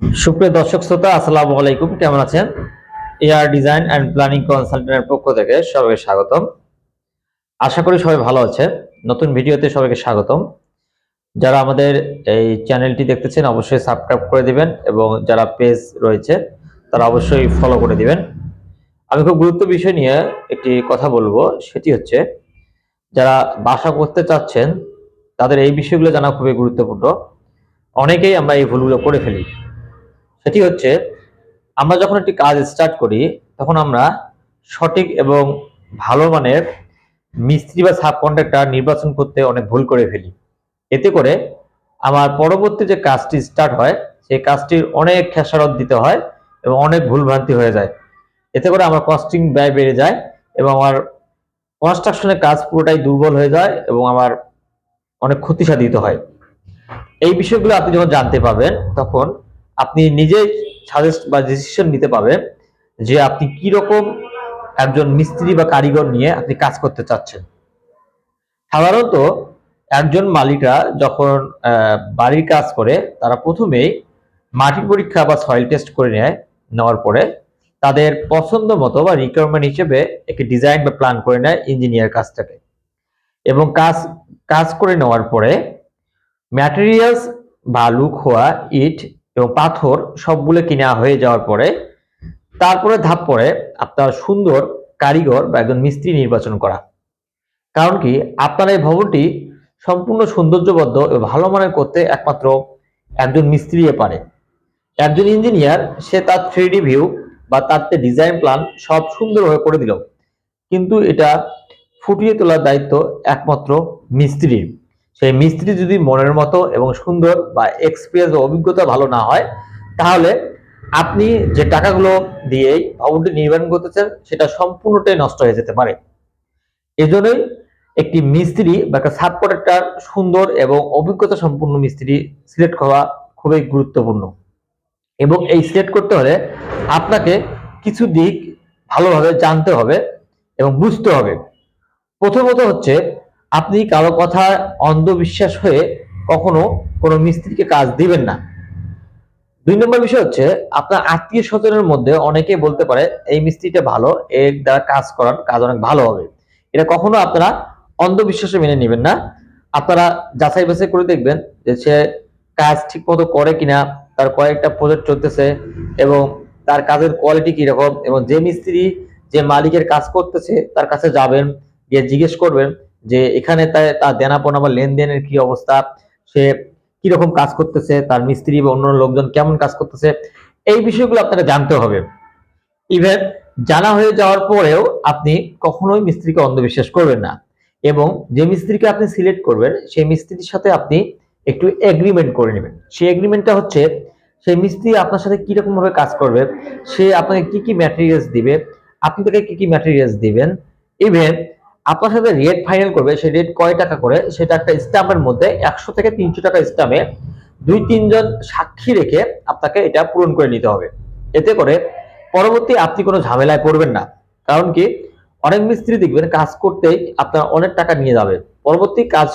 সুপ্রিয় দর্শক শ্রোতা, আসসালামু আলাইকুম। কেমন আছেন? এআর ডিজাইন অ্যান্ড প্ল্যানিং কনসালটেন্টের পক্ষ থেকে সবাইকে স্বাগতম। আশা করি সবাই ভালো আছেন। নতুন ভিডিওতে সবাইকে স্বাগতম। যারা আমাদের এই চ্যানেলটি দেখতেছেন, অবশ্যই সাবস্ক্রাইব করে দিবেন এবং যারা পেজ রয়েছে, তারা অবশ্যই ফলো করে দিবেন। আমি খুব গুরুত্ব বিষয় নিয়ে একটি কথা বলব, সেটি হচ্ছে, যারা বাসা করতে চাচ্ছেন, তাদের এই বিষয়গুলো জানা খুবই গুরুত্বপূর্ণ। অনেকেই আমরা এই ভুলগুলো করে ফেলি। সেটি হচ্ছে, আমরা যখন একটি কাজ স্টার্ট করি, তখন আমরা সঠিক এবং ভালো মানের মিস্ত্রি বা সাব কন্ট্রাক্টর নির্বাচন করতে অনেক ভুল করে ফেলি। এতে করে আমার পরবর্তী যে কাজটি স্টার্ট হয়, সেই কাজটির অনেক খেসারত দিতে হয় এবং অনেক ভুলভ্রান্তি হয়ে যায়। এতে করে আমার কস্টিং ব্যয় বেড়ে যায় এবং আমার কনস্ট্রাকশনের কাজ পুরোটাই দুর্বল হয়ে যায় এবং আমার অনেক ক্ষতি সাধিত হয়। এই বিষয়গুলো আপনি যখন জানতে পারবেন, তখন আপনি নিজে সাজেস্ট বা ডিসিশন নিতে পারবেন যে আপনি কি রকম একজন মিস্ত্রি বা কারিগর নিয়ে আপনি কাজ করতে চাচ্ছেন। সাধারণত একজন মালিকরা যখন বাড়ির কাজ করে, তারা প্রথমেই মাটি পরীক্ষা বা সয়েল টেস্ট করে নেয়, নেওয়ার পরে তাদের পছন্দ মতো বা রিকোয়ারমেন্ট হিসেবে একটি ডিজাইন বা প্ল্যান করে নেয় ইঞ্জিনিয়ার কাজটাকে। এবং কাজ কাজ করে নেওয়ার পরে ম্যাটেরিয়ালস বালু খোয়া ইট এবং পাথর সবগুলো কিনা হয়ে যাওয়ার পরে তারপরে ধাপ পড়ে আপনার সুন্দর কারিগর বা একজন মিস্ত্রি নির্বাচন করা। কারণ কি? আপনার এই ভবনটি সম্পূর্ণ সৌন্দর্যবদ্ধ এবং ভালো মানের করতে একমাত্র একজন মিস্ত্রি পারে। একজন ইঞ্জিনিয়ার, সে তার থ্রি ভিউ বা তার ডিজাইন প্ল্যান সব সুন্দরভাবে করে দিল। কিন্তু এটা ফুটিয়ে তোলার দায়িত্ব একমাত্র মিস্ত্রির। সেই মিস্ত্রি যদি মনের মতো এবং সুন্দর বা এক্সপিরিয়েন্স বা অভিজ্ঞতা ভালো না হয়, তাহলে আপনি যে টাকাগুলো দিয়েই ভবনটি নির্মাণ করতেছেন, সেটা সম্পূর্ণটাই নষ্ট হয়ে যেতে পারে। এজন্যই একটি মিস্ত্রি বা একটা সাব সুন্দর এবং অভিজ্ঞতা সম্পূর্ণ মিস্ত্রি সিলেক্ট করা খুবই গুরুত্বপূর্ণ। এবং এই সিলেক্ট করতে হলে আপনাকে কিছু দিক ভালোভাবে জানতে হবে এবং বুঝতে হবে। প্রথমত হচ্ছে আপনি কারও কথা অন্ধবিশ্বাস হয়ে কখনো কোনো মিস্ত্রিকে কাজ দিবেন না। দুই নম্বর বিষয় হচ্ছে, আপনার আত্মীয় স্বজনের মধ্যে অনেকে বলতে পারে, এই মিস্ত্রিটা ভালো, এর দ্বারা কাজ করার কাজ অনেক ভালো হবে। এটা কখনো আপনারা অন্ধবিশ্বাসে মেনে নেবেন না। আপনারা যাচাই বাছাই করে দেখবেন যে সে কাজ ঠিক মতো করে কিনা, তার কয়েকটা প্রজেক্ট চলতেছে এবং তার কাজের কোয়ালিটি কীরকম এবং যে মিস্ত্রি, যে মালিকের কাজ করতেছে, তার কাছে যাবেন, গিয়ে জিজ্ঞেস করবেন। যে এখানে তার দেনাপনা বা লেনদেনের কি অবস্থা, সে কীরকম কাজ করতেছে, তার মিস্ত্রি বা অন্য লোকজন কেমন কাজ করতেছে, এই বিষয়গুলো আপনাকে জানতে হবে। ইভেন জানা হয়ে যাওয়ার পরেও আপনি কখনোই মিস্ত্রিকে অন্ধবিশ্বাস করবেন না এবং যে মিস্ত্রিকে আপনি সিলেক্ট করবেন, সেই মিস্ত্রির সাথে আপনি একটু এগ্রিমেন্ট করে নেবেন। সেই এগ্রিমেন্টটা হচ্ছে, সেই মিস্ত্রি আপনার সাথে কীরকম ভাবে কাজ করবে, সে আপনাকে কি কি ম্যাটেরিয়ালস দিবে আপনি তাকে কি কি ম্যাটেরিয়ালস দিবেন, ইভেন আপনার সাথে রেট ফাইনাল করবে, সেই রেট কয় টাকা করে? সেটা একটা স্ট্যাম্পের মধ্যে একশো থেকে তিনশো টাকা স্ট্যাম্পে দুই, তিনজন সাক্ষী রেখে আপনাকে এটা পূরণ করে নিতে হবে। এতে করে পরবর্তী আপনি কোনো ঝামেলায় পড়বেন না। কারণ কি? অনেক মিস্ত্রি দেখবেন কাজ করতেই আপনার অনেক টাকা নিয়ে যাবে। পরবর্তী কাজ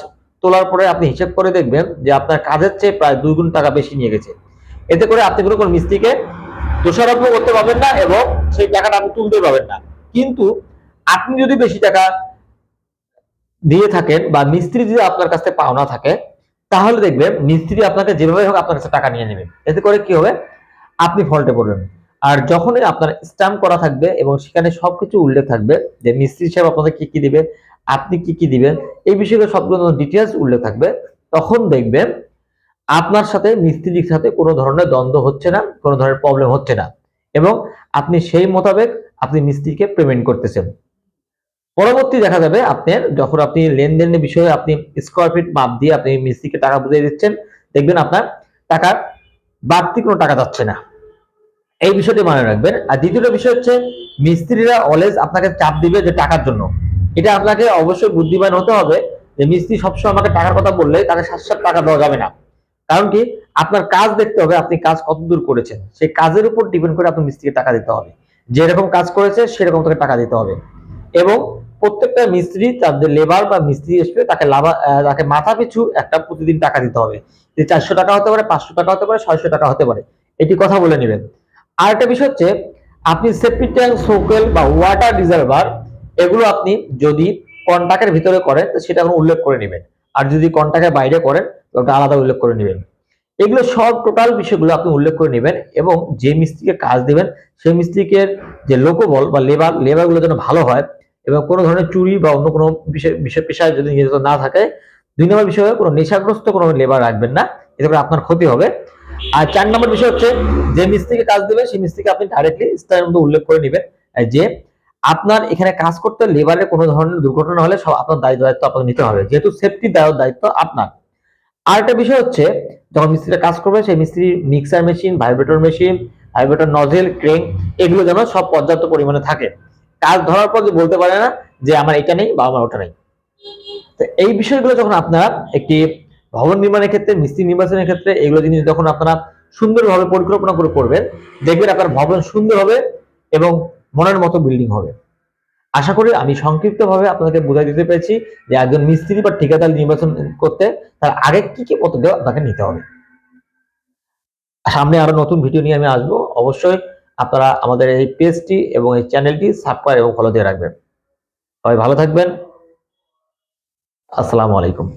তোলার পরে আপনি হিসেব করে দেখবেন যে আপনার কাজের চেয়ে প্রায় দুই গুণ টাকা বেশি নিয়ে গেছে। এতে করে আপনি কোনো কোনো মিস্ত্রিকে দোষারোপ করতে পারবেন না এবং সেই টাকাটা আপনি তুলতে পারবেন না। কিন্তু আপনি যদি বেশি টাকা দিয়ে থাকেন বা মিস্ত্রি যদি আপনার কাছে পাওনা থাকে, তাহলে দেখবেন মিস্ত্রি আপনাকে যেভাবে হোক আপনার কাছে টাকা নিয়ে নেবে। এতে করে কি হবে? আপনি ফল্টে পড়বেন। আর যখনই আপনার স্ট্যাম্প করা থাকবে এবং সেখানে সবকিছু উল্লেখ থাকবে যে মিস্ত্রি সাহেব আপনাদের কি কি দিবে, আপনি কি কি দিবেন, এই বিষয়গুলো সবগুলো ডিটেলস উল্লেখ থাকবে, তখন দেখবেন আপনার সাথে মিস্ত্রির সাথে কোনো ধরনের দ্বন্দ্ব হচ্ছে না, কোনো ধরনের প্রবলেম হচ্ছে না। এবং আপনি সেই মোতাবেক আপনি মিস্ত্রিকে পেমেন্ট করতেছেন। পরবর্তী দেখা যাবে আপনার যখন আপনি লেনদেনের বিষয়ে আপনি স্কোয়ার ফিট মাপ দিয়ে আপনি মিস্ত্রিকে টাকা বুঝিয়ে দিচ্ছেন, দেখবেন আপনার টাকার বাড়তি কোনো টাকা যাচ্ছে না। এই বিষয়টি মনে রাখবেন। আর দ্বিতীয় বিষয় হচ্ছে, মিস্ত্রিরা অলওয়েজ আপনাকে চাপ দিবে যে টাকার জন্য। এটা আপনাকে অবশ্যই বুদ্ধিমান হতে হবে যে মিস্ত্রি সবসময় আমাকে টাকার কথা বললে তাকে সাত সাত টাকা দেওয়া যাবে না। কারণ কি? আপনার কাজ দেখতে হবে আপনি কাজ কতদূর করেছেন। সেই কাজের উপর ডিপেন্ড করে আপনি মিস্ত্রিকে টাকা দিতে হবে। যেরকম কাজ করেছে, সেরকম তাকে টাকা দিতে হবে। এবং প্রত্যেকটা মিস্ত্রি তাদের লেবার বা মিস্ত্রি আসবে তাকে লাভা তাকে মাথা পিছু একটা প্রতিদিন টাকা দিতে হবে। যে চারশো টাকা হতে পারে, পাঁচশো টাকা হতে পারে, ছয়শো টাকা হতে পারে। এটি কথা বলে নেবেন। আর একটা বিষয় হচ্ছে, আপনি সেফটি ট্যাঙ্ক সোকেল বা ওয়াটার রিজার্ভার এগুলো আপনি যদি কন্টাক্টের ভিতরে করেন, তো সেটা আপনি উল্লেখ করে নেবেন। আর যদি কন্টাক্টের বাইরে করেন, তো ওটা আলাদা উল্লেখ করে নেবেন। এগুলো সব টোটাল বিষয়গুলো আপনি উল্লেখ করে নেবেন এবং যে মিস্ত্রিকে কাজ দেবেন, সেই মিস্ত্রিকে যে লোকবল বা লেবার লেবারগুলো যেন ভালো হয় এবং কোনো ধরনের চুরি বা অন্য কোনো বিষয় পেশায় যদি নিয়োজিত না থাকে, দুই নম্বর বিষয় কোনো নেশাগ্রস্ত কোনো লেবার রাখবেন না, এতে করে আপনার ক্ষতি হবে। আর চার নম্বর বিষয় হচ্ছে, যে মিস্ত্রিকে কাজ দেবে, সেই মিস্ত্রিকে আপনি ডাইরেক্টলি ইস্তারের মধ্যে উল্লেখ করে নেবেন যে আপনার এখানে কাজ করতে লেবারের কোনো ধরনের দুর্ঘটনা হলে সব আপনার দায়িত্ব দায়িত্ব আপনাকে নিতে হবে, যেহেতু সেফটি দায়িত্ব দায়িত্ব আপনার। আর একটা বিষয় হচ্ছে, যখন মিস্ত্রিটা কাজ করবে, সেই মিস্ত্রি mixer machine vibrator machine vibrator nozzle crane এগুলো যেন সব পর্যাপ্ত পরিমাণে থাকে। কাজ ধরার পর বলতে পারে না যে আমার এটা নেই বা আমার ওটা নেই। তো এই বিষয়গুলো যখন আপনারা একটি ভবন নির্মাণের ক্ষেত্রে, মিস্ত্রি নির্বাচনের ক্ষেত্রে এগুলো জিনিস যখন আপনারা সুন্দরভাবে পরিকল্পনা করে করবেন, দেখবেন আপনার ভবন সুন্দর হবে এবং মনের মতো বিল্ডিং হবে। আশা করি আমি সংক্ষিপ্তভাবে আপনাকে বোঝাই দিতে পেরেছি যে একজন মিস্ত্রি বা ঠিকাদার নির্বাচন করতে তার আগে কি কি পদক্ষেপ আপনাকে নিতে হবে। সামনে আরও নতুন ভিডিও নিয়ে আমি আসব। অবশ্যই আপনারা আমাদের এই পেজটি এবং এই চ্যানেলটি সাবস্ক্রাইব এবং ফলো দিয়ে রাখবেন। সবাই ভালো থাকবেন। আসসালামু আলাইকুম।